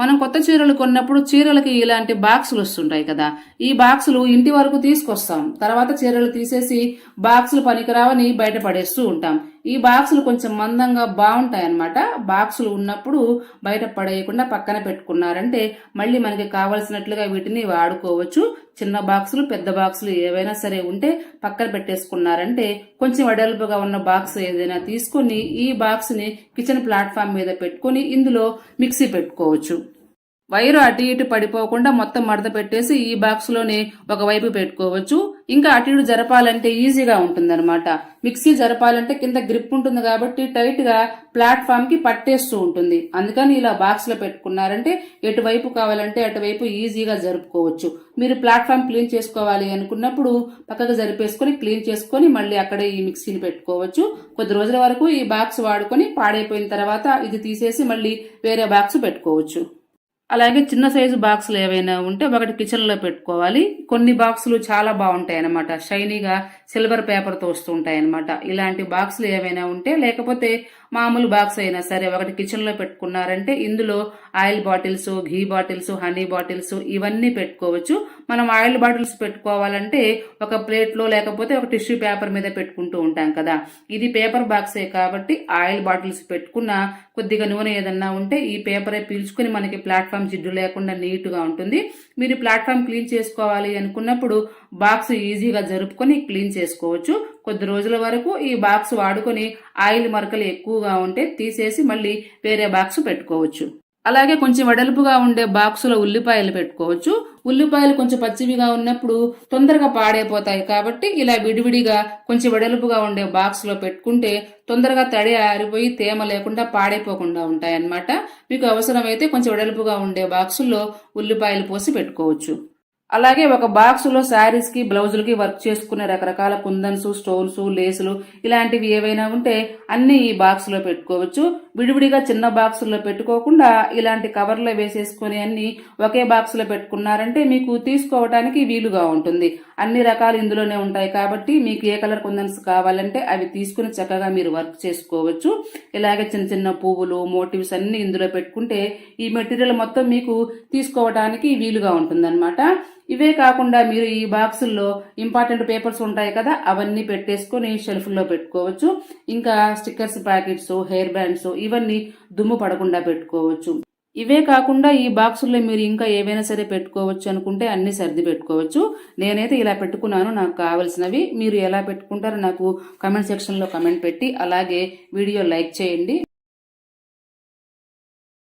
మనం కొత్త చీరలు కొన్నప్పుడు చీరలకి ఇలాంటి బాక్సులు వస్తుంటాయి కదా. ఈ బాక్సులు ఇంటి వరకు తీసుకొస్తాం. తర్వాత చీరలు తీసేసి బాక్సులు పనికిరావని బయట పడేస్తూ ఉంటాం. ఈ బాక్సులు కొంచెం మందంగా బాగుంటాయి అన్నమాట బాక్సులు ఉన్నప్పుడు బయట పడేయకుండా పక్కన పెట్టుకున్నారంటే మళ్ళీ మనకి కావలసినట్లుగా వీటిని వాడుకోవచ్చు. చిన్న బాక్సులు పెద్ద బాక్సులు ఏవైనా సరే ఉంటే పక్కన పెట్టేసుకున్నారంటే కొంచెం వెడల్పుగా ఉన్న బాక్స్ ఏదైనా తీసుకొని ఈ బాక్స్ని కిచెన్ ప్లాట్ఫామ్ మీద పెట్టుకొని ఇందులో మిక్సీ పెట్టుకోవచ్చు. వైరు అటు ఇటు పడిపోకుండా మొత్తం మడత పెట్టేసి ఈ బాక్స్లోనే ఒకవైపు ఒక వైపు పెట్టుకోవచ్చు. ఇంకా అటు ఇటు జరపాలంటే ఈజీగా ఉంటుందన్నమాట. మిక్సీ జరపాలంటే కింద గ్రిప్ ఉంటుంది కాబట్టి టైట్గా ప్లాట్ఫామ్కి పట్టేస్తూ ఉంటుంది. అందుకని ఇలా బాక్స్లో పెట్టుకున్నారంటే ఎటువైపు కావాలంటే అటువైపు ఈజీగా జరుపుకోవచ్చు. మీరు ప్లాట్ఫామ్ క్లీన్ చేసుకోవాలి అనుకున్నప్పుడు పక్కకు జరిపేసుకొని క్లీన్ చేసుకొని మళ్ళీ అక్కడే ఈ మిక్సీని పెట్టుకోవచ్చు. కొద్ది రోజుల వరకు ఈ బాక్స్ వాడుకొని పాడైపోయిన తర్వాత ఇది తీసేసి మళ్ళీ వేరే బాక్స్ పెట్టుకోవచ్చు. అలాగే చిన్న సైజు బాక్సులు ఏవైనా ఉంటే ఒకటి కిచెన్లో పెట్టుకోవాలి. కొన్ని బాక్సులు చాలా బాగుంటాయి అనమాట షైనీగా సిల్వర్ పేపర్తో వస్తుంటాయి అనమాట ఇలాంటి బాక్సులు ఏవైనా ఉంటే లేకపోతే మామూలు బాక్స్ అయినా సరే ఒకటి కిచెన్లో పెట్టుకున్నారంటే ఇందులో oil bottles ghee bottles honey bottles ఇవన్నీ పెట్టుకోవచ్చు. మనం ఆయిల్ బాటిల్స్ పెట్టుకోవాలంటే ఒక ప్లేట్లో లేకపోతే ఒక టిష్యూ పేపర్ మీద పెట్టుకుంటూ ఉంటాం కదా. ఇది పేపర్ బాక్సే కాబట్టి ఆయిల్ బాటిల్స్ పెట్టుకున్న కొద్దిగా నూనె ఏదన్నా ఉంటే ఈ పేపరే పీల్చుకుని మనకి ప్లాట్ఫామ్ జిడ్డు లేకుండా నీట్గా ఉంటుంది. మీరు ప్లాట్ఫామ్ క్లీన్ చేసుకోవాలి అనుకున్నప్పుడు బాక్స్ ఈజీగా జరుపుకొని క్లీన్ చేసుకోవచ్చు. కొద్ది రోజుల వరకు ఈ బాక్స్ వాడుకొని ఆయిల్ మరకలు ఎక్కువగా ఉంటే తీసేసి మళ్ళీ వేరే బాక్స్ పెట్టుకోవచ్చు. అలాగే కొంచెం వెడల్పుగా ఉండే బాక్సులో ఉల్లిపాయలు పెట్టుకోవచ్చు. ఉల్లిపాయలు కొంచెం పచ్చివిగా ఉన్నప్పుడు తొందరగా పాడైపోతాయి కాబట్టి ఇలా విడివిడిగా కొంచెం వెడల్పుగా ఉండే బాక్స్లో పెట్టుకుంటే తొందరగా తడి ఆరిపోయి తేమ లేకుండా పాడైపోకుండా ఉంటాయి అన్నమాట మీకు అవసరమైతే కొంచెం వెడల్పుగా ఉండే బాక్సుల్లో ఉల్లిపాయలు పోసి పెట్టుకోవచ్చు. అలాగే ఒక బాక్సులో శారీస్కి బ్లౌజులకి వర్క్ చేసుకునే రకరకాల కుందన్స్ స్టోన్స్ లేసులు ఇలాంటివి ఏవైనా ఉంటే అన్ని ఈ బాక్స్లో పెట్టుకోవచ్చు. విడివిడిగా చిన్న బాక్సుల్లో పెట్టుకోకుండా ఇలాంటి కవర్లో వేసేసుకుని అన్ని ఒకే బాక్స్లో పెట్టుకున్నారంటే మీకు తీసుకోవడానికి వీలుగా ఉంటుంది. అన్ని రకాలు ఇందులోనే ఉంటాయి కాబట్టి మీకు ఏ కలర్ కుందన్స్ కావాలంటే అవి తీసుకుని చక్కగా మీరు వర్క్ చేసుకోవచ్చు. ఇలాగే చిన్న చిన్న పువ్వులు మోటివ్స్ అన్ని ఇందులో పెట్టుకుంటే ఈ మెటీరియల్ మొత్తం మీకు తీసుకోవడానికి వీలుగా ఉంటుందన్నమాట. ఇవే కాకుండా మీరు ఈ బాక్సుల్లో ఇంపార్టెంట్ పేపర్స్ ఉంటాయి కదా అవన్నీ పెట్టేసుకొని షెల్ఫ్లో పెట్టుకోవచ్చు. ఇంకా స్టిక్కర్స్ ప్యాకెట్స్ హెయిర్ బ్యాండ్స్ ఇవన్నీ దుమ్ము పడకుండా పెట్టుకోవచ్చు. ఇవే కాకుండా ఈ బాక్సుల్లో మీరు ఇంకా ఏవైనా సరే పెట్టుకోవచ్చు అనుకుంటే అన్ని సర్ది పెట్టుకోవచ్చు. నేనైతే ఇలా పెట్టుకున్నాను నాకు కావలసినవి. మీరు ఎలా పెట్టుకుంటారో నాకు కమెంట్ సెక్షన్లో కమెంట్ పెట్టి అలాగే వీడియో లైక్ చేయండి.